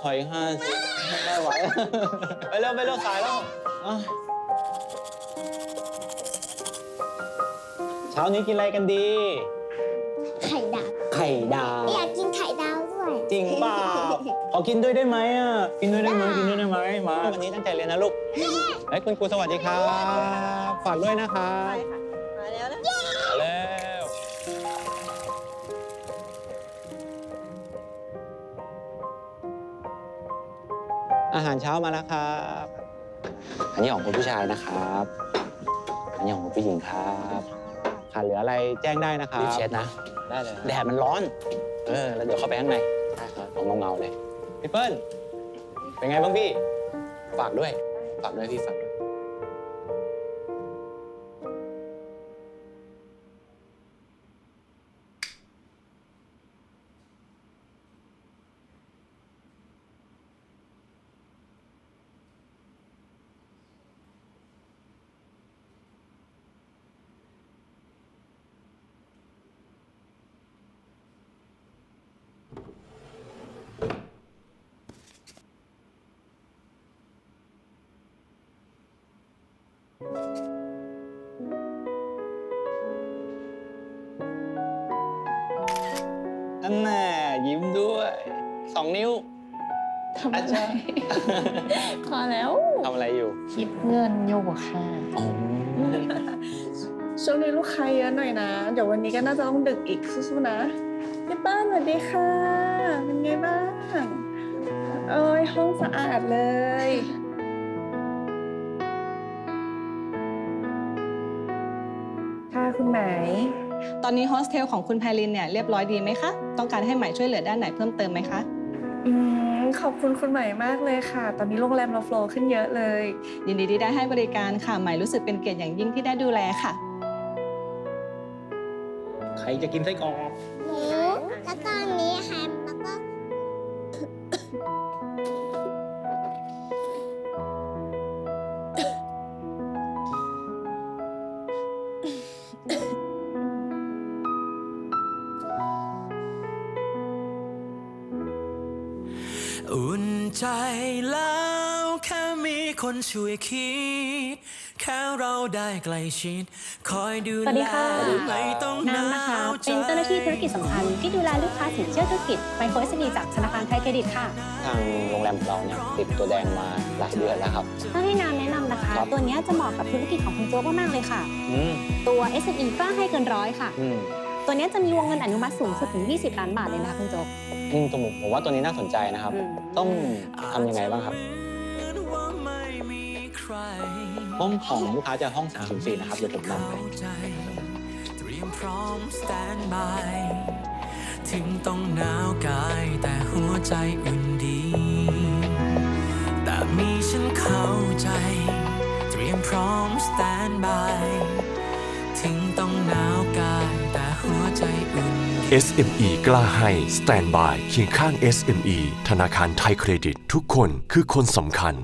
ขออีกห้าสิบไม่ไหว ไปเร็วไปเร็วสายแล้วอะเช้านี้กินอะไรกันดี ไข่ดาวไข่ดาว อยากกินไข่ดาวด้วย จริงเปล่าขอกินด้วยได้ไหมอะ กินด้วยได้ไหมกินด้วยได้ไหมมา วันนี้ตั้งใจเรียนนะลูกเฮ้ยคุณครูสวัสดีครับ ฝากด้วยนะครับ อาหารเช้ามาแล้วครับ อันนี้ของคุณผู้ชายนะครับ อันนี้ของคุณผู้หญิงครับขาดเหลืออะไรแจ้งได้นะครับรีบเช็ดนะ ได้เลยแดดมันร้อน เออ แล้วเดี๋ยวเข้าไปข้างในได้ครับของเงาๆเลย พี่เปิ้ล เป็นไงบ้างพี่ ฝากด้วย ฝากด้วยพี่ฝากด้วย นั่นแน่ยิ้มด้วยสองนิ้วทำอะไรพอแล้วทำอะไรอยู่คิดเงินอยู่ค่ะอ๋อช่วงนี้ลูกค้าเยอะหน่อยนะ เดี๋ยววันนี้ก็น่าจะต้องดึกอีกสู้ๆนะพี่ป้านสวัสดีค่ะ เป็นไงบ้าง เอ้ยห้องสะอาดเลยค่ะคุณไหม ตอนนี้โฮสเทลของคุณไพลินเนี่ยเรียบร้อยดีไหมคะ ต้องการให้ใหม่ช่วยเหลือด้านไหนเพิ่มเติมไหมคะอืมขอบคุณคุณใหม่มากเลยค่ะ ตอนนี้โรงแรมเราโฟลว์ขึ้นเยอะเลย ยินดีที่ได้ให้บริการค่ะ ใหม่รู้สึกเป็นเกียรติอย่างยิ่งที่ได้ดูแลค่ะ ใครจะกินไส้กรอกหมูแล้วก็อันนี้แฮมแล้ ใจแล้วแค่มีคนช่วยคิด แค่เราได้ใกล้ชิด คอยดูสวัสแลดีค่ะ ไม่ต้องหน้ำนานะคะวเป็นเจ้าหน้าที่ธุรกิจสำคัญที่ดูแลลูกค้าสินเชื่อธุรกิจไมโครเอสดีจากธนาคารไทยเครดิตค่ะ ทางโรงแรมของเราเนี่ยติดตัวแดงมาหลายเดือนแล้วครับ ถ้าให้น้ำแนะนำนะคะ ครับ ตัวเนี้ยจะเหมาะกับธุรกิจของคุณโจ๊กมาก ๆ เลยค่ะ อืมตัว SME กล้าให้เกินร้อยค่ะ อืม ตัวเนี้ยจะมีวงเงินอนุมัติสูงสุดถึง 20 ล้านบาทเลยนะคะคุณโจ๊ก อืมตรงผมว่าตัวนี้น่าสนใจนะครับ อืม ต้องทำยังไงบ้างครับเหมือนว่าไม่มีใครห้องของลูกค้าจะห้อง 304 นะครับ เดี๋ยวผมนำไปเข้าใจเตรียมพร้อมสแตนบาย ถึงต้องหนาวกายแต่หัวใจอุ่นดี แต่มีฉันเข้าใจ เตรียมพร้อมสแตนบาย ถึงต้องหนา SME กล้าให้สแตนบายเคียงข้าง SME ธนาคารไทยเครดิต ทุกคนคือคนสำคัญ